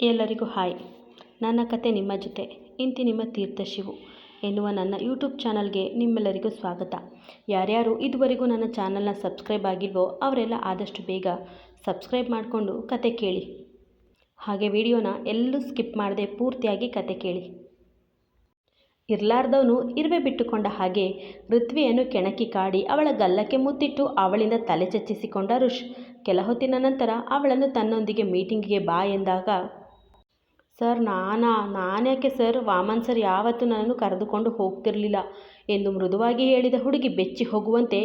ಎಲ್ಲರಿಗೂ ಹಾಯ್. ನನ್ನ ಕತೆ ನಿಮ್ಮ ಜೊತೆ, ಇಂತಿ ನಿಮ್ಮ ತೀರ್ಥ ಶಿವು ಎನ್ನುವ ನನ್ನ ಯೂಟ್ಯೂಬ್ ಚಾನಲ್ಗೆ ನಿಮ್ಮೆಲ್ಲರಿಗೂ ಸ್ವಾಗತ. ಯಾರ್ಯಾರು ಇದುವರೆಗೂ ನನ್ನ ಚಾನಲ್ನ ಸಬ್ಸ್ಕ್ರೈಬ್ ಆಗಿಲ್ವೋ ಅವರೆಲ್ಲ ಆದಷ್ಟು ಬೇಗ ಸಬ್ಸ್ಕ್ರೈಬ್ ಮಾಡಿಕೊಂಡು ಕತೆ ಕೇಳಿ. ಹಾಗೆ ವಿಡಿಯೋನ ಎಲ್ಲೂ ಸ್ಕಿಪ್ ಮಾಡದೆ ಪೂರ್ತಿಯಾಗಿ ಕತೆ ಕೇಳಿ. ಇರ್ಲಾರ್ದವನು ಇರುವೆ ಬಿಟ್ಟುಕೊಂಡ ಹಾಗೆ ಋತ್ವಿಯನ್ನು ಕೆಣಕಿ ಕಾಡಿ ಅವಳ ಗಲ್ಲಕ್ಕೆ ಮುತ್ತಿಟ್ಟು ಅವಳಿಂದ ತಲೆ ಚಚ್ಚಿಸಿಕೊಂಡ ರುಷ್ ಕೆಲ ಹೊತ್ತಿನ ನಂತರ ಅವಳನ್ನು ತನ್ನೊಂದಿಗೆ ಮೀಟಿಂಗಿಗೆ ಬಾ ಎಂದಾಗ ಸರ್, ನಾನಾ, ನಾನ್ಯಾಕೆ ಸರ್? ವಾಮನ್ ಸರ್ ಯಾವತ್ತೂ ನನ್ನನ್ನು ಕರೆದುಕೊಂಡು ಹೋಗ್ತಿರಲಿಲ್ಲ ಎಂದು ಮೃದುವಾಗಿ ಹೇಳಿದ ಹುಡುಗಿ ಬೆಚ್ಚಿ ಹೋಗುವಂತೆ,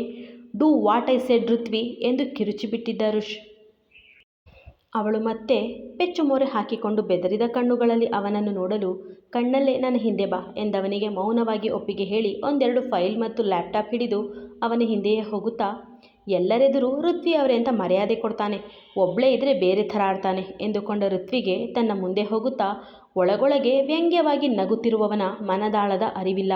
do what I said Ruthvi ಎಂದು ಕಿರುಚಿಬಿಟ್ಟಿದ್ದ ಋಷ್. ಅವಳು ಮತ್ತೆ ಪೆಚ್ಚು ಮೊರೆ ಹಾಕಿಕೊಂಡು ಬೆದರಿದ ಕಣ್ಣುಗಳಲ್ಲಿ ಅವನನ್ನು ನೋಡಲು, ಕಣ್ಣಲ್ಲೇ ನನ್ನ ಹಿಂದೆ ಬಾ ಎಂದವನಿಗೆ ಮೌನವಾಗಿ ಒಪ್ಪಿಗೆ ಹೇಳಿ ಒಂದೆರಡು ಫೈಲ್ ಮತ್ತು ಲ್ಯಾಪ್ಟಾಪ್ ಹಿಡಿದು ಅವನ ಹಿಂದೆಯೇ ಹೋಗುತ್ತಾ ಎಲ್ಲರೆದುರು ಋತ್ವಿ ಅವರೇ ಅಂತ ಮರ್ಯಾದೆ ಕೊಡ್ತಾನೆ. ಒಬ್ಬಳೇ ಇದ್ದರೆ ಬೇರೆ ಥರ ಆಡ್ತಾನೆ ಎಂದುಕೊಂಡ ಋತ್ವಿಗೆ ತನ್ನ ಮುಂದೆ ಹೋಗುತ್ತಾ ಒಳಗೊಳಗೆ ವ್ಯಂಗ್ಯವಾಗಿ ನಗುತ್ತಿರುವವನ ಮನದಾಳದ ಅರಿವಿಲ್ಲ.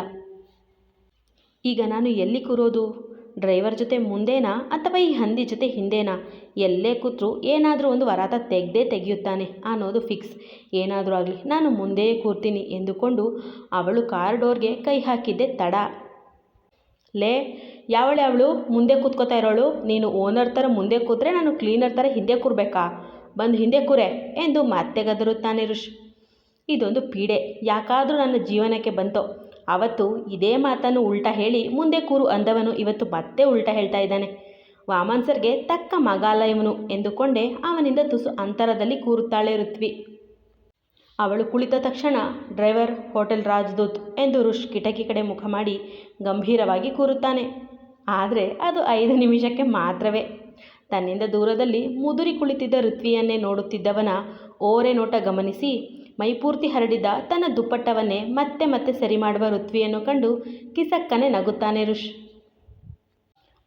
ಈಗ ನಾನು ಎಲ್ಲಿ ಕೂರೋದು? ಡ್ರೈವರ್ ಜೊತೆ ಮುಂದೇನಾ ಅಥವಾ ಈ ಹಂದಿ ಜೊತೆ ಹಿಂದೇನಾ? ಎಲ್ಲೇ ಕೂತ್ರು ಏನಾದರೂ ಒಂದು ವರಾತ ತೆಗೆದೇ ತೆಗೆಯುತ್ತಾನೆ ಅನ್ನೋದು ಫಿಕ್ಸ್. ಏನಾದರೂ ಆಗಲಿ, ನಾನು ಮುಂದೆಯೇ ಕೂರ್ತೀನಿ ಎಂದುಕೊಂಡು ಅವಳು ಕಾರ್ ಡೋರ್ಗೆ ಕೈ ಹಾಕಿದ್ದೆ ತಡ. ಲೇ, ಯಾವಳೆ ಅವಳು? ಮುಂದೆ ಕೂತ್ಕೋತಾ ಇರೋಳು? ನೀನು ಓನರ್ ಥರ ಮುಂದೆ ಕೂತ್ರೆ ನಾನು ಕ್ಲೀನರ್ ಥರ ಹಿಂದೆ ಕೂರಬೇಕಾ? ಬಂದು ಹಿಂದೆ ಕೂರೆ ಎಂದು ಗದರುತ್ತಾನೆ ಋಷ್. ಇದೊಂದು ಪೀಡೆ. ಯಾಕಾದರೂ ನನ್ನ ಜೀವನಕ್ಕೆ ಬಂತೋ? ಅವತ್ತು ಇದೇ ಮಾತನ್ನು ಉಲ್ಟಾ ಹೇಳಿ ಮುಂದೆ ಕೂರು ಅಂದವನು ಇವತ್ತು ಮತ್ತೆ ಉಲ್ಟಾ ಹೇಳ್ತಾ ಇದ್ದಾನೆ. ವಾಮನ್ ಸರ್ಗೆ ತಕ್ಕ ಮಗಾಲ ಇವನು ಎಂದುಕೊಂಡೆ ಅವನಿಂದ ತುಸು ಅಂತರದಲ್ಲಿ ಕೂರುತ್ತಾಳೆ ಋತ್ವಿ. ಅವಳು ಕುಳಿತ ತಕ್ಷಣ ಡ್ರೈವರ್ ಹೋಟೆಲ್ ರಾಜದೂತ್ ಎಂದು ರುಷ್ ಕಿಟಕಿ ಕಡೆ ಮುಖ ಮಾಡಿ ಗಂಭೀರವಾಗಿ ಕೂರುತ್ತಾನೆ. ಆದರೆ ಅದು ಐದು ನಿಮಿಷಕ್ಕೆ ಮಾತ್ರವೇ. ತನ್ನಿಂದ ದೂರದಲ್ಲಿ ಮುದುರಿ ಕುಳಿತಿದ್ದ ಋತ್ವಿಯನ್ನೇ ನೋಡುತ್ತಿದ್ದವನ ಓರೆ ನೋಟ ಗಮನಿಸಿ ಮೈಪೂರ್ತಿ ಹರಡಿದ್ದ ತನ್ನ ದುಪ್ಪಟ್ಟವನ್ನೇ ಮತ್ತೆ ಮತ್ತೆ ಸರಿ ಮಾಡುವ ಋತ್ವಿಯನ್ನು ಕಂಡು ಕಿಸಕ್ಕನೆ ನಗುತ್ತಾನೆ ಋಷ್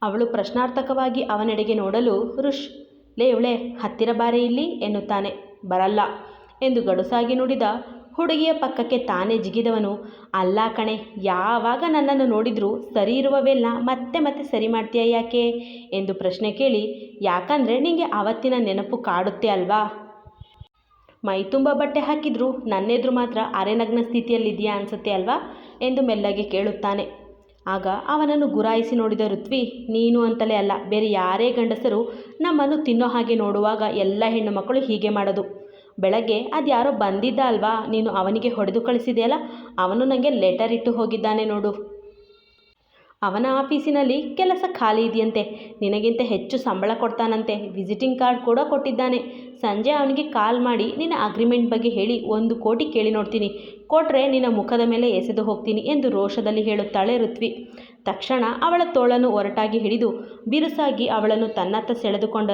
ಅವಳು ಪ್ರಶ್ನಾರ್ಥಕವಾಗಿ ಅವನೆಡೆಗೆ ನೋಡಲು ಋಷ್ ಲೇ ಇವಳೆ ಹತ್ತಿರ ಬಾರೆ ಇಲ್ಲಿ, ಎನ್ನುತ್ತಾನೆ. ಬರಲ್ಲ. ಎಂದು ಗಡುಸಾಗಿ ನುಡಿದ ಹುಡುಗಿಯ ಪಕ್ಕಕ್ಕೆ ತಾನೇ ಜಿಗಿದವನು. ಅಲ್ಲ ಕಣೆ, ಯಾವಾಗ ನನ್ನನ್ನು ನೋಡಿದರೂ ಸರಿ ಇರುವವೆಲ್ಲ ಮತ್ತೆ ಮತ್ತೆ ಸರಿ ಮಾಡ್ತೀಯ ಯಾಕೆ? ಎಂದು ಪ್ರಶ್ನೆ ಕೇಳಿ, ಯಾಕಂದರೆ ನಿಮಗೆ ಆವತ್ತಿನ ನೆನಪು ಕಾಡುತ್ತೆ ಅಲ್ವಾ? ಮೈ ತುಂಬ ಬಟ್ಟೆ ಹಾಕಿದ್ರು ನನ್ನೆದುರು ಮಾತ್ರ ಅರೆನಗ್ನ ಸ್ಥಿತಿಯಲ್ಲಿದೆಯಾ ಅನಿಸುತ್ತೆ ಅಲ್ವಾ? ಎಂದು ಮೆಲ್ಲಗೆ ಕೇಳುತ್ತಾನೆ. ಆಗ ಅವನನ್ನು ಗುರಾಯಿಸಿ ನೋಡಿದ ಋತ್ವಿ, ನೀನು ಅಂತಲೇ ಅಲ್ಲ, ಬೇರೆ ಯಾರೇ ಗಂಡಸರು ನಮ್ಮನ್ನು ತಿನ್ನೋ ಹಾಗೆ ನೋಡುವಾಗ ಎಲ್ಲ ಹೆಣ್ಣು ಮಕ್ಕಳು ಹೀಗೆ ಮಾಡೋದು. ಬೆಳಗ್ಗೆ ಅದು ಯಾರೋ ಬಂದಿದ್ದ ಅಲ್ವಾ? ನೀನು ಅವನಿಗೆ ಹೊಡೆದು ಕಳಿಸಿದೆಯಲ್ಲ ಅವನು ನನಗೆ ಲೆಟರ್ ಇಟ್ಟು ಹೋಗಿದ್ದಾನೆ ನೋಡು. ಅವನ ಆಫೀಸಿನಲ್ಲಿ ಕೆಲಸ ಖಾಲಿ ಇದೆಯಂತೆ. ನಿನಗಿಂತ ಹೆಚ್ಚು ಸಂಬಳ ಕೊಡ್ತಾನಂತೆ. ವಿಸಿಟಿಂಗ್ ಕಾರ್ಡ್ ಕೂಡ ಕೊಟ್ಟಿದ್ದಾನೆ. ಸಂಜೆ ಅವನಿಗೆ ಕಾಲ್ ಮಾಡಿ ನಿನ್ನ ಅಗ್ರಿಮೆಂಟ್ ಬಗ್ಗೆ ಹೇಳಿ ಒಂದು ಕೋಟಿ ಕೇಳಿ ನೋಡ್ತೀನಿ. ಕೊಟ್ಟರೆ ನಿನ್ನ ಮುಖದ ಮೇಲೆ ಎಸೆದು ಹೋಗ್ತೀನಿ ಎಂದು ರೋಷದಲ್ಲಿ ಹೇಳುತ್ತಾಳೆ ಋತ್ವಿ. ತಕ್ಷಣ ಅವಳ ತೋಳನ್ನು ಒರಟಾಗಿ ಹಿಡಿದು ಬಿರುಸಾಗಿ ಅವಳನ್ನು ತನ್ನತ್ತ ಸೆಳೆದುಕೊಂಡ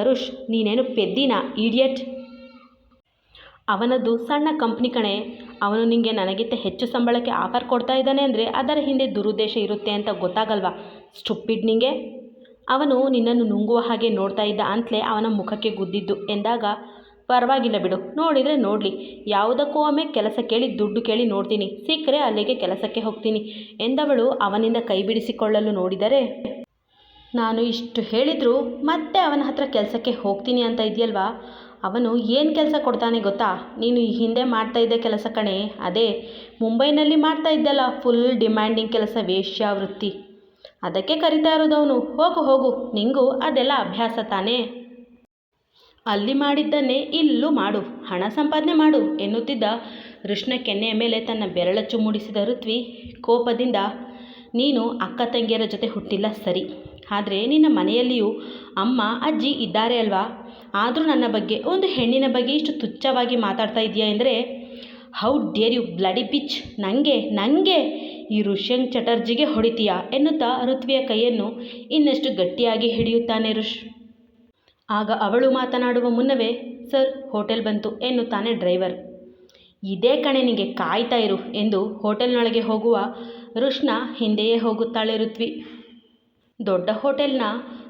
ನೀನೇನು ಪೆದ್ದಿನ ಈಡಿಯಟ್ ಅವನದ್ದು ಸಣ್ಣ ಕಂಪ್ನಿ ಕಣೆ. ಅವನು ನಿಮಗೆ ನನಗಿಂತ ಹೆಚ್ಚು ಸಂಬಳಕ್ಕೆ ಆಫರ್ ಕೊಡ್ತಾ ಇದ್ದಾನೆ ಅಂದರೆ ಅದರ ಹಿಂದೆ ದುರುದ್ದೇಶ ಇರುತ್ತೆ ಅಂತ ಗೊತ್ತಾಗಲ್ವಾ? ಸ್ಟುಪ್ಪಿಡ್ ನಿಂಗೆ. ಅವನು ನಿನ್ನನ್ನು ನುಂಗುವ ಹಾಗೆ ನೋಡ್ತಾ ಇದ್ದ ಅಂತಲೇ ಅವನ ಮುಖಕ್ಕೆ ಗುದ್ದಿದ್ದು. ಎಂದಾಗ, ಪರವಾಗಿಲ್ಲ ಬಿಡು, ನೋಡಿದರೆ ನೋಡಲಿ. ಯಾವುದಕ್ಕೂ ಒಮ್ಮೆ ಕೆಲಸ ಕೇಳಿ ದುಡ್ಡು ಕೇಳಿ ನೋಡ್ತೀನಿ. ಸಿಕ್ಕರೆ ಅಲ್ಲಿಗೆ ಕೆಲಸಕ್ಕೆ ಹೋಗ್ತೀನಿ ಎಂದವಳು ಅವನಿಂದ ಕೈ ಬಿಡಿಸಿಕೊಳ್ಳಲು ನೋಡಿದರೆ, ನಾನು ಇಷ್ಟು ಹೇಳಿದರೂ ಮತ್ತೆ ಅವನ ಹತ್ರ ಕೆಲಸಕ್ಕೆ ಹೋಗ್ತೀನಿ ಅಂತ ಇದೆಯಲ್ವಾ? ಅವನು ಏನು ಕೆಲಸ ಕೊಡ್ತಾನೆ ಗೊತ್ತಾ? ನೀನು ಈ ಹಿಂದೆ ಮಾಡ್ತಾ ಇದ್ದ ಕೆಲಸ ಕಣೆ. ಅದೇ, ಮುಂಬೈನಲ್ಲಿ ಮಾಡ್ತಾ ಇದ್ದಲ್ಲ ಫುಲ್ ಡಿಮ್ಯಾಂಡಿಂಗ್ ಕೆಲಸ ವೇಶ್ಯಾವೃತ್ತಿ. ಅದಕ್ಕೆ ಕರಿತಾ ಇರೋದು ಅವನು. ಹೋಗು ಹೋಗು. ನಿಂಗೂ ಅದೆಲ್ಲ ಅಭ್ಯಾಸ ತಾನೇ. ಅಲ್ಲಿ ಮಾಡಿದ್ದನ್ನೇ ಇಲ್ಲೂ ಮಾಡು. ಹಣ ಸಂಪಾದನೆ ಮಾಡು, ಎನ್ನುತ್ತಿದ್ದ ಕೃಷ್ಣ ಕೆನ್ನೆಯ ಮೇಲೆ ತನ್ನ ಬೆರಳಚ್ಚು ಮೂಡಿಸಿದ ಋತ್ವಿ ಕೋಪದಿಂದ, ನೀನು ಅಕ್ಕ ತಂಗಿಯರ ಜೊತೆ ಹುಟ್ಟಿಲ್ಲ, ಸರಿ. ಆದರೆ ನಿನ್ನ ಮನೆಯಲ್ಲಿಯೂ ಅಮ್ಮ, ಅಜ್ಜಿ ಇದ್ದಾರೆ ಅಲ್ವಾ? ಆದರೂ ನನ್ನ ಬಗ್ಗೆ, ಒಂದು ಹೆಣ್ಣಿನ ಬಗ್ಗೆ ಇಷ್ಟು ತುಚ್ಛವಾಗಿ ಮಾತಾಡ್ತಾ ಇದೆಯಾ ಎಂದರೆ how dare you bloody bitch ನನಗೆ ನನಗೆ ಈ ಋಷ್ಯಂಗ್ ಚಟರ್ಜಿಗೆ ಹೊಡಿತೀಯಾ? ಎನ್ನುತ್ತಾ ಋತ್ವಿಯ ಕೈಯನ್ನು ಇನ್ನಷ್ಟು ಗಟ್ಟಿಯಾಗಿ ಹಿಡಿಯುತ್ತಾನೆ ಋಷ್. ಆಗ ಅವಳು ಮಾತನಾಡುವ ಮುನ್ನವೇ, ಸರ್, ಹೋಟೆಲ್ ಬಂತು, ಎನ್ನುತ್ತಾನೆ ಡ್ರೈವರ್. ಇದೇ ಕಣೆ ನಿನಗೆ ಕಾಯ್ತಾ ಇರು, ಎಂದು ಹೋಟೆಲ್ನೊಳಗೆ ಹೋಗುವ ಋಷ್ನ ಹಿಂದೆಯೇ ಹೋಗುತ್ತಾಳೆ ಋತ್ವಿ. ದೊಡ್ಡ ಹೋಟೆಲ್ನ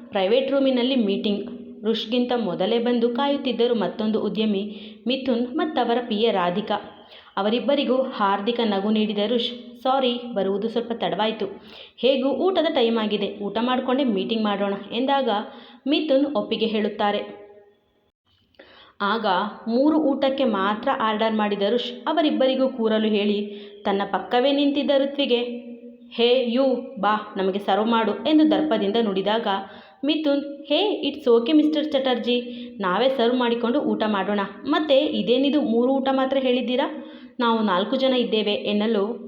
ಪ್ರೈವೇಟ್ ರೂಮಿನಲ್ಲಿ ಮೀಟಿಂಗ್. ಋಷ್ಗಿಂತ ಮೊದಲೇ ಬಂದು ಕಾಯುತ್ತಿದ್ದರು ಮತ್ತೊಂದು ಉದ್ಯಮಿ, ಮಿಥುನ್ ಮತ್ತವರ ಪಿಯ ರಾಧಿಕಾ. ಅವರಿಬ್ಬರಿಗೂ ಹಾರ್ದಿಕ ನಗು ನೀಡಿದ ರುಷ್ ಸಾರಿ, ಬರುವುದು ಸ್ವಲ್ಪ ತಡವಾಯಿತು. ಹೇಗೂ ಊಟದ ಟೈಮ್ ಆಗಿದೆ. ಊಟ ಮಾಡಿಕೊಂಡೇ ಮೀಟಿಂಗ್ ಮಾಡೋಣ ಎಂದಾಗ ಮಿಥುನ್ ಒಪ್ಪಿಗೆ ಹೇಳುತ್ತಾರೆ. ಆಗ ಮೂರು ಊಟಕ್ಕೆ ಮಾತ್ರ ಆರ್ಡರ್ ಮಾಡಿದ ರುಷ್ ಅವರಿಬ್ಬರಿಗೂ ಕೂರಲು ಹೇಳಿ, ತನ್ನ ಪಕ್ಕವೇ ನಿಂತಿದ್ದ ಋತ್ವಿಗೆ, ಹೇ, ಯು, ಬಾ, ನಮಗೆ ಸರ್ವ್ ಮಾಡು ಎಂದು ದರ್ಪದಿಂದ ನುಡಿದಾಗ Mithun, hey, it's okay mister Chatterjee. ನಾವೇ ಸರ್ವ್ ಮಾಡಿಕೊಂಡು ಊಟ ಮಾಡೋಣ. ಮತ್ತೆ ಇದೇನಿದು ಮೂರು ಊಟ ಮಾತ್ರ ಹೇಳಿದ್ದೀರಾ? ನಾವು ನಾಲ್ಕು ಜನ ಇದ್ದೇವೆ ಎನ್ನಲು.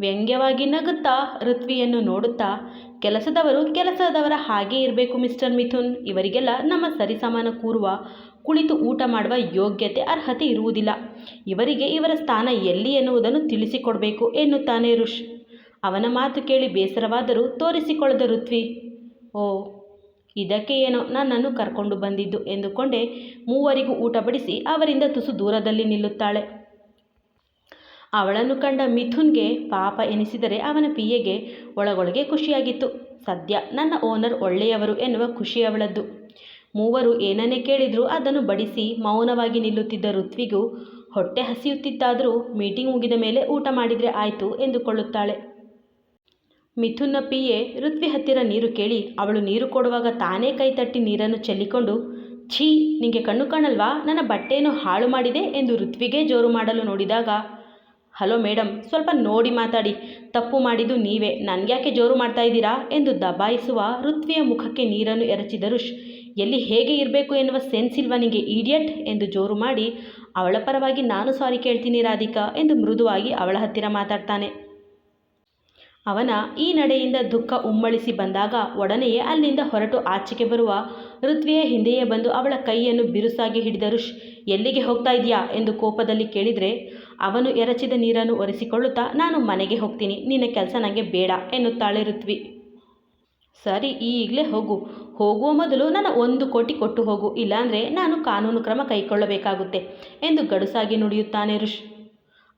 ವ್ಯಂಗ್ಯವಾಗಿ ನಗುತ್ತಾ ಋತ್ವಿಯನ್ನು ನೋಡುತ್ತಾ, ಕೆಲಸದವರು ಕೆಲಸದವರ ಹಾಗೇ ಇರಬೇಕು ಮಿಸ್ಟರ್ ಮಿಥುನ್. ಇವರಿಗೆಲ್ಲ ನಮ್ಮ ಸರಿಸಮಾನ ಕೂರುವ, ಕುಳಿತು ಊಟ ಮಾಡುವ ಯೋಗ್ಯತೆ, ಅರ್ಹತೆ ಇರುವುದಿಲ್ಲ. ಇವರಿಗೆ ಇವರ ಸ್ಥಾನ ಎಲ್ಲಿ ಎನ್ನುವುದನ್ನು ತಿಳಿಸಿಕೊಡಬೇಕು ಎನ್ನುತ್ತಾನೆ ಋಷ್. ಅವನ ಮಾತು ಕೇಳಿ ಬೇಸರವಾದರೂ ತೋರಿಸಿಕೊಳ್ಳದ ಋತ್ವಿ. ಓ ಇದಕ್ಕೆ ಏನೋ ನನ್ನನ್ನು ಕರ್ಕೊಂಡು ಬಂದಿದ್ದು ಎಂದುಕೊಂಡೆ ಮೂವರಿಗೂ ಊಟ ಬಡಿಸಿ ಅವರಿಂದ ತುಸು ದೂರದಲ್ಲಿ ನಿಲ್ಲುತ್ತಾಳೆ. ಅವಳನ್ನು ಕಂಡ ಮಿಥುನ್ಗೆ ಪಾಪ ಎನಿಸಿದರೆ ಅವನ ಪಿಯೆಗೆ ಒಳಗೊಳಗೆ ಖುಷಿಯಾಗಿತ್ತು. ಸದ್ಯ ನನ್ನ ಓನರ್ ಒಳ್ಳೆಯವರು ಎನ್ನುವ ಖುಷಿ ಅವಳದ್ದು. ಮೂವರು ಏನನ್ನೇ ಕೇಳಿದರೂ ಅದನ್ನು ಬಡಿಸಿ ಮೌನವಾಗಿ ನಿಲ್ಲುತ್ತಿದ್ದ ಋತ್ವಿಗೂ ಹೊಟ್ಟೆ ಹಸಿಯುತ್ತಿತ್ತಾದರೂ ಮೀಟಿಂಗ್ ಮುಗಿದ ಮೇಲೆ ಊಟ ಮಾಡಿದರೆ ಆಯಿತು ಎಂದುಕೊಳ್ಳುತ್ತಾಳೆ. ಮಿಥುನ್ನ ಪಿಯೆ ಋತ್ವಿ ಹತ್ತಿರ ನೀರು ಕೇಳಿ ಅವಳು ನೀರು ಕೊಡುವಾಗ ತಾನೇ ಕೈ ತಟ್ಟಿ ನೀರನ್ನು ಚೆಲ್ಲಿಕೊಂಡು, ಛೀ, ನಿಂಗೆ ಕಣ್ಣು ಕಾಣಲ್ವಾ? ನನ್ನ ಬಟ್ಟೆಯನ್ನು ಹಾಳು ಮಾಡಿದೆ ಎಂದು ಋತ್ವಿಗೆ ಜೋರು ಮಾಡಲು ನೋಡಿದಾಗ, ಹಲೋ ಮೇಡಮ್ ಸ್ವಲ್ಪ ನೋಡಿ ಮಾತಾಡಿ, ತಪ್ಪು ಮಾಡಿದ್ದು ನೀವೇ, ನನಗ್ಯಾಕೆ ಜೋರು ಮಾಡ್ತಾ ಇದ್ದೀರಾ? ಎಂದು ದಬಾಯಿಸುವ ಋತ್ವಿಯ ಮುಖಕ್ಕೆ ನೀರನ್ನು ಎರಚಿದರು ಎಲ್ಲಿ ಹೇಗೆ ಇರಬೇಕು ಎನ್ನುವ ಸೆನ್ಸ್ ಇಲ್ವಾ ನಿಂಗೆ, ಈಡಿಯಟ್? ಎಂದು ಜೋರು ಮಾಡಿ, ಅವಳ ಪರವಾಗಿ ನಾನು ಸಾರಿ ಕೇಳ್ತೀನಿ ರಾಧಿಕಾ, ಎಂದು ಮೃದುವಾಗಿ ಅವಳ ಹತ್ತಿರ ಮಾತಾಡ್ತಾನೆ. ಅವನ ಈ ನಡೆಯಿಂದ ದುಃಖ ಉಮ್ಮಳಿಸಿ ಬಂದಾಗ ಒಡನೆಯೇ ಅಲ್ಲಿಂದ ಹೊರಟು ಆಚೆಗೆ ಬರುವ ಋತ್ವಿಯ ಹಿಂದೆಯೇ ಬಂದು ಅವಳ ಕೈಯನ್ನು ಬಿರುಸಾಗಿ ಹಿಡಿದ ಋಷ್, ಎಲ್ಲಿಗೆ ಹೋಗ್ತಾ ಇದೆಯಾ ಎಂದು ಕೋಪದಲ್ಲಿ ಕೇಳಿದರೆ, ಅವನು ಎರಚಿದ ನೀರನ್ನು ಒರೆಸಿಕೊಳ್ಳುತ್ತಾ ನಾನು ಮನೆಗೆ ಹೋಗ್ತೀನಿ, ನಿನ್ನ ಕೆಲಸ ನನಗೆ ಬೇಡ ಎನ್ನುತ್ತಾಳೆ ಋತ್ವಿ. ಸರಿ, ಈಗಲೇ ಹೋಗು. ಹೋಗುವ ಮೊದಲು ನನ್ನ ಒಂದು ಕೋಟಿ ಕೊಟ್ಟು ಹೋಗು. ಇಲ್ಲಾಂದರೆ ನಾನು ಕಾನೂನು ಕ್ರಮ ಕೈಗೊಳ್ಳಬೇಕಾಗುತ್ತೆ ಎಂದು ಗಡುಸಾಗಿ ನುಡಿಯುತ್ತಾನೆ ಋಷ್.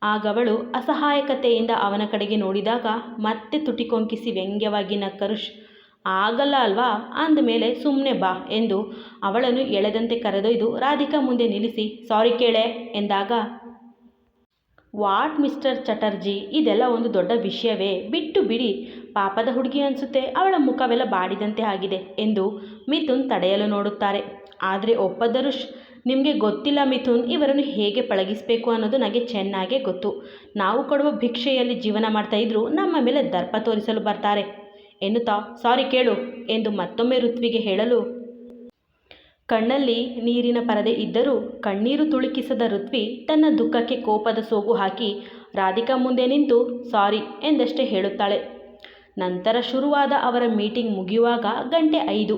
ಆಗವಳು ಅಸಹಾಯಕತೆಯಿಂದ ಅವನ ಕಡೆಗೆ ನೋಡಿದಾಗ ಮತ್ತೆ ತುಟಿಕೊಂಕಿಸಿ ವ್ಯಂಗ್ಯವಾಗಿ ನಕ್ಕರುಷ್ ಆಗಲ್ಲ ಅಲ್ವಾ? ಅಂದಮೇಲೆ ಸುಮ್ಮನೆ ಬಾ ಎಂದು ಅವಳನ್ನು ಎಳೆದಂತೆ ಕರೆದೊಯ್ದು ರಾಧಿಕಾ ಮುಂದೆ ನಿಲ್ಲಿಸಿ, ಸಾರಿ ಕೇಳೆ ಎಂದಾಗ, ವಾಟ್ ಮಿಸ್ಟರ್ ಚಟರ್ಜಿ, ಇದೆಲ್ಲ ಒಂದು ದೊಡ್ಡ ವಿಷಯವೇ, ಬಿಟ್ಟು ಬಿಡಿ, ಪಾಪದ ಹುಡುಗಿ ಅನಿಸುತ್ತೆ, ಅವಳ ಮುಖವೆಲ್ಲ ಬಾಡಿದಂತೆ ಆಗಿದೆ ಎಂದು ಮಿಥುನ್ ತಡೆಯಲು ನೋಡುತ್ತಾರೆ. ಆದರೆ ಒಪ್ಪದ ಋಷ್ ನಿಮಗೆ ಗೊತ್ತಿಲ್ಲ ಮಿಥುನ್, ಇವರನ್ನು ಹೇಗೆ ಪಳಗಿಸಬೇಕು ಅನ್ನೋದು ನನಗೆ ಚೆನ್ನಾಗೇ ಗೊತ್ತು. ನಾವು ಕೊಡುವ ಭಿಕ್ಷೆಯಲ್ಲಿ ಜೀವನ ಮಾಡ್ತಾ ಇದ್ರೂ ನಮ್ಮ ಮೇಲೆ ದರ್ಪ ತೋರಿಸಲು ಬರ್ತಾರೆ. ಎನ್ನುತ್ತಾ? ಸಾರಿ ಕೇಳು, ಎಂದು ಮತ್ತೊಮ್ಮೆ ಋತ್ವಿಗೆ ಹೇಳಲು. ಕಣ್ಣಲ್ಲಿ ನೀರಿನ ಪರದೆ ಇದ್ದರೂ ಕಣ್ಣೀರು ತುಳುಕಿಸದ ಋತ್ವಿ ತನ್ನ ದುಃಖಕ್ಕೆ ಕೋಪದ ಸೋಗು ಹಾಕಿ, ರಾಧಿಕಾ ಮುಂದೆ ನಿಂತು, ಸಾರಿ, ಎಂದಷ್ಟೇ ಹೇಳುತ್ತಾಳೆ. ನಂತರ ಶುರುವಾದ ಅವರ ಮೀಟಿಂಗ್ ಮುಗಿಯುವಾಗ ಗಂಟೆ ಐದು.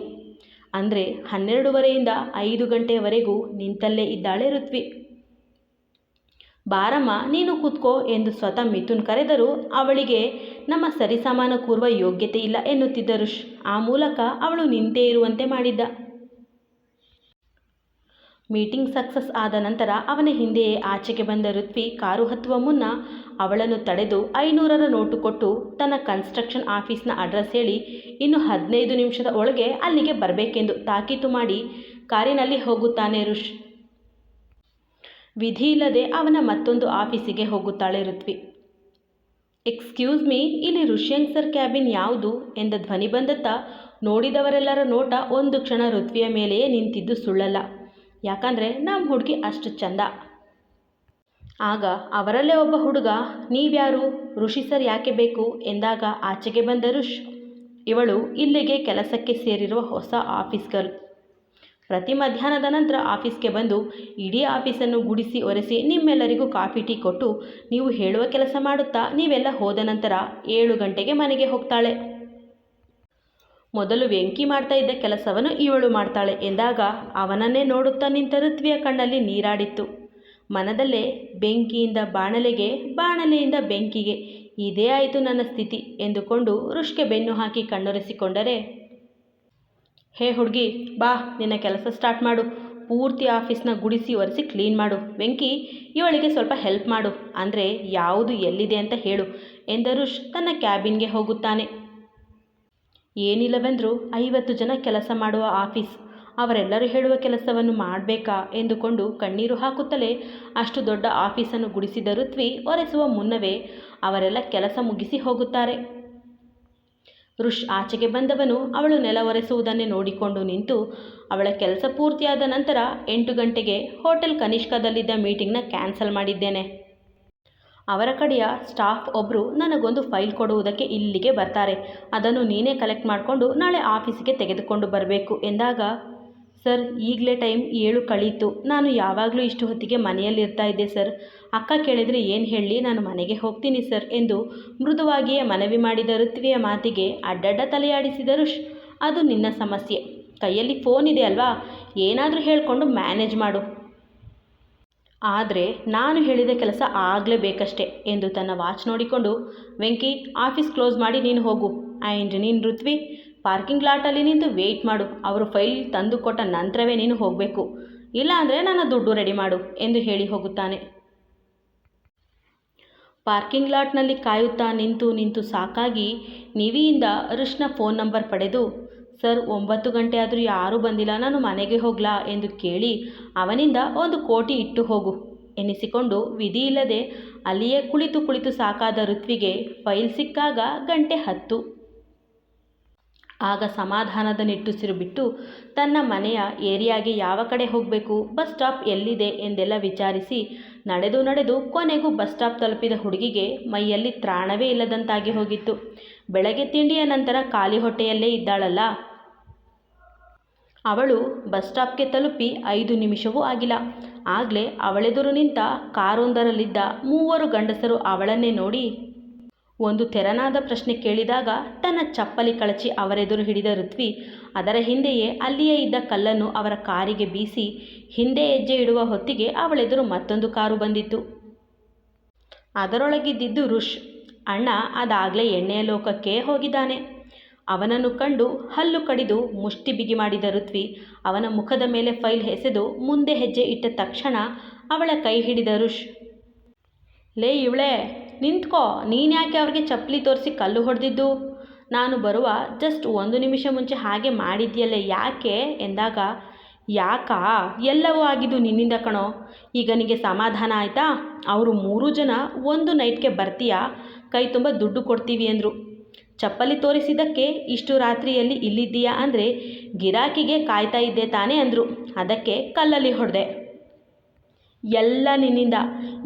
ಅಂದರೆ ಹನ್ನೆರಡುವರೆಯಿಂದ ಐದು ಗಂಟೆಯವರೆಗೂ ನಿಂತಲ್ಲೇ ಇದ್ದಾಳೆ ಋತ್ವಿ. ಬಾರಮ್ಮ, ನೀನು ಕೂತ್ಕೋ ಎಂದು ಸ್ವತಃ ಮಿಥುನ್ ಕರೆದರೂ ಅವಳಿಗೆ, ನಮ್ಮ ಸರಿಸಮಾನ ಕೂರುವ ಯೋಗ್ಯತೆ ಇಲ್ಲ ಎನ್ನುತ್ತಿದ್ದ ಋಷ್ ಆ ಮೂಲಕ ಅವಳು ನಿಂತೇ ಇರುವಂತೆ ಮಾಡಿದ್ದ. ಮೀಟಿಂಗ್ ಸಕ್ಸಸ್ ಆದ ನಂತರ ಅವನ ಹಿಂದೆಯೇ ಆಚೆಗೆ ಬಂದ ಋತ್ವಿ ಕಾರು ಹತ್ತುವ ಮುನ್ನ ಅವಳನ್ನು ತಡೆದು ಐನೂರರ ನೋಟು ಕೊಟ್ಟು ತನ್ನ ಕನ್ಸ್ಟ್ರಕ್ಷನ್ ಆಫೀಸ್ನ ಅಡ್ರೆಸ್ ಹೇಳಿ, ಇನ್ನು ಹದಿನೈದು ನಿಮಿಷದ ಒಳಗೆ ಅಲ್ಲಿಗೆ ಬರಬೇಕೆಂದು ತಾಕೀತು ಮಾಡಿ, ಕಾರಿನಲ್ಲಿ ಹೋಗುತ್ತಾನೆ ಋಷ್. ವಿಧಿ ಇಲ್ಲದೆ ಅವನ ಮತ್ತೊಂದು ಆಫೀಸಿಗೆ ಹೋಗುತ್ತಾಳೆ ಋತ್ವಿ. ಎಕ್ಸ್ಕ್ಯೂಸ್ ಮೀ, ಇಲ್ಲಿ ಋಷ್ಯಂಗ್ ಸರ್ ಕ್ಯಾಬಿನ್ ಯಾವುದು? ಎಂದ ಧ್ವನಿ ಬಂದತ್ತ ನೋಡಿದವರೆಲ್ಲರ ನೋಟ ಒಂದು ಕ್ಷಣ ಋತ್ವಿಯ ಮೇಲೆಯೇ ನಿಂತಿದ್ದು ಸುಳ್ಳಲ್ಲ. ಯಾಕಂದರೆ ನಮ್ಮ ಹುಡುಗಿ ಅಷ್ಟು ಚಂದ. ಆಗ ಅವರಲ್ಲೇ ಒಬ್ಬ ಹುಡುಗ, ನೀವ್ಯಾರು? ಋಷಿ ಸರ್ ಯಾಕೆ ಬೇಕು? ಎಂದಾಗ ಆಚೆಗೆ ಬಂದ ಋಷ್, ಇವಳು ಇಲ್ಲಿಗೆ ಕೆಲಸಕ್ಕೆ ಸೇರಿರುವ ಹೊಸ ಆಫೀಸ್ ಗರ್ಲ್ ಪ್ರತಿ ಮಧ್ಯಾಹ್ನದ ನಂತರ ಆಫೀಸ್ಗೆ ಬಂದು ಇಡೀ ಆಫೀಸನ್ನು ಗುಡಿಸಿ ಒರೆಸಿ ನಿಮ್ಮೆಲ್ಲರಿಗೂ ಕಾಫಿ, ಟೀ ಕೊಟ್ಟು, ನೀವು ಹೇಳುವ ಕೆಲಸ ಮಾಡುತ್ತಾ, ನೀವೆಲ್ಲ ಹೋದ ನಂತರ ಏಳು ಗಂಟೆಗೆ ಮನೆಗೆ ಹೋಗ್ತಾಳೆ. ಮೊದಲು ವೆಂಕಿ ಮಾಡ್ತಾ ಇದ್ದ ಕೆಲಸವನ್ನು ಇವಳು ಮಾಡ್ತಾಳೆ ಎಂದಾಗ ಅವನನ್ನೇ ನೋಡುತ್ತಾ ನಿಂತ ಋತ್ವಿಯ ಕಣ್ಣಲ್ಲಿ ನೀರಾಡಿತ್ತು. ಮನದಲ್ಲೇ ಬೆಂಕಿಯಿಂದ ಬಾಣಲೆಗೆ, ಬಾಣಲೆಯಿಂದ ಬೆಂಕಿಗೆ, ಇದೇ ಆಯಿತು ನನ್ನ ಸ್ಥಿತಿ ಎಂದುಕೊಂಡು ಋಷ್ಗೆ ಬೆನ್ನು ಹಾಕಿ ಕಣ್ಣೊರೆಸಿಕೊಂಡರೆ, ಹೇ ಹುಡುಗಿ, ಬಾ, ನಿನ್ನ ಕೆಲಸ ಸ್ಟಾರ್ಟ್ ಮಾಡು. ಪೂರ್ತಿ ಆಫೀಸ್ನ ಗುಡಿಸಿ ಒರೆಸಿ ಕ್ಲೀನ್ ಮಾಡು. ವೆಂಕಿ, ಇವಳಿಗೆ ಸ್ವಲ್ಪ ಹೆಲ್ಪ್ ಮಾಡು. ಅಂದರೆ ಯಾವುದು ಎಲ್ಲಿದೆ ಅಂತ ಹೇಳು ಎಂದ ಋಷ್ ತನ್ನ ಕ್ಯಾಬಿನ್ಗೆ ಹೋಗುತ್ತಾನೆ. ಏನಿಲ್ಲವೆಂದರೂ ಐವತ್ತು ಜನ ಕೆಲಸ ಮಾಡುವ ಆಫೀಸ್. ಅವರೆಲ್ಲರೂ ಹೇಳುವ ಕೆಲಸವನ್ನು ಮಾಡಬೇಕಾ ಎಂದುಕೊಂಡು ಕಣ್ಣೀರು ಹಾಕುತ್ತಲೇ ಅಷ್ಟು ದೊಡ್ಡ ಆಫೀಸನ್ನು ಗುಡಿಸಿದ ಋತ್ವಿ ಒರೆಸುವ ಮುನ್ನವೇ ಅವರೆಲ್ಲ ಕೆಲಸ ಮುಗಿಸಿ ಹೋಗುತ್ತಾರೆ. ಋಷ್ ಆಚೆಗೆ ಬಂದವನು ಅವಳು ನೆಲ ಒರೆಸುವುದನ್ನೇ ನೋಡಿಕೊಂಡು ನಿಂತು ಅವಳ ಕೆಲಸ ಪೂರ್ತಿಯಾದ ನಂತರ ಎಂಟು ಗಂಟೆಗೆ ಹೋಟೆಲ್ ಕನಿಷ್ಕದಲ್ಲಿದ್ದ ಮೀಟಿಂಗ್ನ ಕ್ಯಾನ್ಸಲ್ ಮಾಡಿದ್ದೇನೆ. ಅವರ ಕಡೆಯ ಸ್ಟಾಫ್ ಒಬ್ಬರು ನನಗೊಂದು ಫೈಲ್ ಕೊಡುವುದಕ್ಕೆ ಇಲ್ಲಿಗೆ ಬರ್ತಾರೆ. ಅದನ್ನು ನೀನೇ ಕಲೆಕ್ಟ್ ಮಾಡಿಕೊಂಡು ನಾಳೆ ಆಫೀಸಿಗೆ ತೆಗೆದುಕೊಂಡು ಬರಬೇಕು ಎಂದಾಗ, ಸರ್, ಈಗಲೇ ಟೈಮ್ ಏಳು ಕಳೀತು. ನಾನು ಯಾವಾಗಲೂ ಇಷ್ಟು ಹೊತ್ತಿಗೆ ಮನೆಯಲ್ಲಿರ್ತಾ ಇದ್ದೆ, ಸರ್. ಅಕ್ಕ ಕೇಳಿದರೆ ಏನು ಹೇಳಿ, ನಾನು ಮನೆಗೆ ಹೋಗ್ತೀನಿ, ಸರ್, ಎಂದು ಮೃದುವಾಗಿಯೇ ಮನವಿ ಮಾಡಿದ ಋತ್ವಿಯ ಮಾತಿಗೆ ಅಡ್ಡಡ್ಡ ತಲೆಯಾಡಿಸಿದರು ಅದು ನಿನ್ನ ಸಮಸ್ಯೆ. ಕೈಯಲ್ಲಿ ಫೋನ್ ಇದೆ ಅಲ್ವಾ? ಏನಾದರೂ ಹೇಳಿಕೊಂಡು ಮ್ಯಾನೇಜ್ ಮಾಡು. ಆದರೆ ನಾನು ಹೇಳಿದ ಕೆಲಸ ಆಗಲೇಬೇಕಷ್ಟೆ ಎಂದು ತನ್ನ ವಾಚ್ ನೋಡಿಕೊಂಡು, ವೆಂಕಿ, ಆಫೀಸ್ ಕ್ಲೋಸ್ ಮಾಡಿ ನೀನು ಹೋಗು. ಆ್ಯಂಡ್ ನೀನು ಋತ್ವಿ, ಪಾರ್ಕಿಂಗ್ ಲಾಟಲ್ಲಿ ನಿಂತು ವೆಯ್ಟ್ ಮಾಡು. ಅವರು ಫೈಲ್ ತಂದು ಕೊಟ್ಟ ನಂತರವೇ ನೀನು ಹೋಗಬೇಕು. ಇಲ್ಲಾಂದರೆ ನನ್ನ ದುಡ್ಡು ರೆಡಿ ಮಾಡು, ಎಂದು ಹೇಳಿ ಹೋಗುತ್ತಾನೆ. ಪಾರ್ಕಿಂಗ್ ಲಾಟ್ನಲ್ಲಿ ಕಾಯುತ್ತಾ ನಿಂತು ನಿಂತು ಸಾಕಾಗಿ ನಿವಿಯಿಂದ ಅರಿಶ್ನ ಫೋನ್ ನಂಬರ್ ಪಡೆದು ಸರ್, ಒಂಬತ್ತು ಗಂಟೆ ಆದರೂ ಯಾರೂ ಬಂದಿಲ್ಲ, ನಾನು ಮನೆಗೆ ಹೋಗ್ಲಾ ಎಂದು ಕೇಳಿ ಅವನಿಂದ ಒಂದು ಕೋಟಿ ಇಟ್ಟು ಹೋಗು ಎನಿಸಿಕೊಂಡು ವಿಧಿ ಇಲ್ಲದೆ ಅಲ್ಲಿಯೇ ಕುಳಿತು ಕುಳಿತು ಸಾಕಾದ ಋತ್ವಿಗೆ ಫೈಲ್ ಸಿಕ್ಕಾಗ ಗಂಟೆ ಹತ್ತು. ಆಗ ಸಮಾಧಾನದ ನಿಟ್ಟುಸಿರು ಬಿಟ್ಟು ತನ್ನ ಮನೆಯ ಏರಿಯಾಗೆ ಯಾವ ಕಡೆ ಹೋಗಬೇಕು, ಬಸ್ ಸ್ಟಾಪ್ ಎಲ್ಲಿದೆ ಎಂದೆಲ್ಲ ವಿಚಾರಿಸಿ ನಡೆದು ನಡೆದು ಕೊನೆಗೂ ಬಸ್ ಸ್ಟಾಪ್ ತಲುಪಿದ ಹುಡುಗಿಗೆ ಮೈಯಲ್ಲಿ ತ್ರಾಣವೇ ಇಲ್ಲದಂತಾಗಿ ಹೋಗಿತ್ತು. ಬೆಳಗ್ಗೆ ತಿಂಡಿಯ ನಂತರ ಖಾಲಿ ಹೊಟ್ಟೆಯಲ್ಲೇ ಇದ್ದಾಳಲ್ಲ ಅವಳು ಬಸ್ ಸ್ಟಾಪ್ಗೆ ತಲುಪಿ ಐದು ನಿಮಿಷವೂ ಆಗಿಲ್ಲ. ಆಗಲೇ ಅವಳೆದುರು ನಿಂತ ಕಾರೊಂದರಲ್ಲಿದ್ದ ಮೂವರು ಗಂಡಸರು ಅವಳನ್ನೇ ನೋಡಿ ಒಂದು ತೆರನಾದ ಪ್ರಶ್ನೆ ಕೇಳಿದಾಗ ತನ್ನ ಚಪ್ಪಲಿ ಕಳಚಿ ಅವರೆದುರು ಹಿಡಿದ ಋತ್ವಿ ಅದರ ಹಿಂದೆಯೇ ಅಲ್ಲಿಯೇ ಇದ್ದ ಕಲ್ಲನ್ನು ಅವರ ಕಾರಿಗೆ ಬೀಸಿ ಹಿಂದೆ ಹೆಜ್ಜೆ ಇಡುವ ಹೊತ್ತಿಗೆ ಅವಳೆದುರು ಮತ್ತೊಂದು ಕಾರು ಬಂದಿತ್ತು. ಅದರೊಳಗಿದ್ದಿದ್ದು ಋಷ್ ಅಣ್ಣ ಅದಾಗಲೇ ಎಣ್ಣೆಯ ಲೋಕಕ್ಕೆ ಹೋಗಿದ್ದಾನೆ. ಅವನನ್ನು ಕಂಡು ಹಲ್ಲು ಕಡಿದು ಮುಷ್ಟಿ ಬಿಗಿ ಮಾಡಿದ ಋತ್ವಿ ಅವನ ಮುಖದ ಮೇಲೆ ಫೈಲ್ ಎಸೆದು ಮುಂದೆ ಹೆಜ್ಜೆ ಇಟ್ಟ ತಕ್ಷಣ ಅವಳ ಕೈ ಹಿಡಿದ ಋಷ್, ಲೇ ಇವಳೆ, ನಿಂತ್ಕೋ, ನೀನ್ಯಾಕೆ ಅವ್ರಿಗೆ ಚಪ್ಪಲಿ ತೋರಿಸಿ ಕಲ್ಲು ಹೊಡೆದಿದ್ದು? ನಾನು ಬರುವ ಜಸ್ಟ್ ಒಂದು ನಿಮಿಷ ಮುಂಚೆ ಹಾಗೆ ಮಾಡಿದ್ಯಲ್ಲ ಯಾಕೆ? ಎಂದಾಗ, ಯಾಕಾ? ಎಲ್ಲವೂ ಆಗಿದ್ದು ನಿನ್ನಿಂದ ಕಣೋ. ಈಗ ನಿನಗೆ ಸಮಾಧಾನ ಆಯಿತಾ? ಅವರು ಮೂರು ಜನ ಒಂದು ನೈಟ್ಗೆ ಬರ್ತೀಯಾ? ಕೈ ತುಂಬ ದುಡ್ಡು ಕೊಡ್ತೀವಿ ಅಂದರು ಚಪ್ಪಲಿ ತೋರಿಸಿದ್ದಕ್ಕೆ ಇಷ್ಟು ರಾತ್ರಿಯಲ್ಲಿ ಇಲ್ಲಿದ್ದೀಯಾ ಅಂದರೆ ಗಿರಾಕಿಗೆ ಕಾಯ್ತಾ ಇದ್ದೆ ತಾನೇ ಅಂದರು. ಅದಕ್ಕೆ ಕಲ್ಲಲ್ಲಿ ಹೊಡೆದೆ. ಎಲ್ಲ ನಿನ್ನಿಂದ,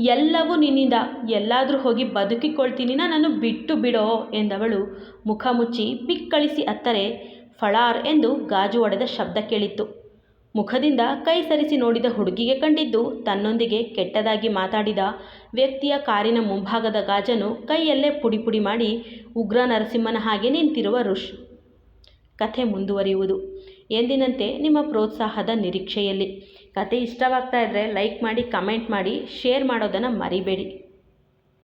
ಎಲ್ಲವೂ ನಿನ್ನಿಂದ, ಎಲ್ಲಾದರೂ ಹೋಗಿ ಬದುಕಿಕೊಳ್ತೀನಿನ ನಾನು ಬಿಟ್ಟು ಬಿಡೋ ಎಂದವಳು ಮುಖ ಮುಚ್ಚಿ ಬಿಕ್ಕಳಿಸಿ ಅತ್ತರೆ ಫಳಾರ್ ಎಂದು ಗಾಜು ಒಡೆದ ಶಬ್ದ ಕೇಳಿತ್ತು. ಮುಖದಿಂದ ಕೈ ಸರಿಸಿ ನೋಡಿದ ಹುಡುಗಿಗೆ ಕಂಡಿದ್ದು, ತನ್ನೊಂದಿಗೆ ಕೆಟ್ಟದಾಗಿ ಮಾತಾಡಿದ ವ್ಯಕ್ತಿಯ ಕಾರಿನ ಮುಂಭಾಗದ ಗಾಜನ್ನು ಕೈಯಲ್ಲೇ ಪುಡಿ ಪುಡಿ ಮಾಡಿ ಉಗ್ರ ನರಸಿಂಹನ ಹಾಗೆ ನಿಂತಿರುವ ಋಷ್ ಕಥೆ ಮುಂದುವರಿಯುವುದು. ಎಂದಿನಂತೆ ನಿಮ್ಮ ಪ್ರೋತ್ಸಾಹದ ನಿರೀಕ್ಷೆಯಲ್ಲಿ. ಕತೆ ಇಷ್ಟವಾಗ್ತಾ ಇದ್ದರೆ ಲೈಕ್ ಮಾಡಿ, ಕಮೆಂಟ್ ಮಾಡಿ, ಶೇರ್ ಮಾಡೋದನ್ನು ಮರಿಬೇಡಿ.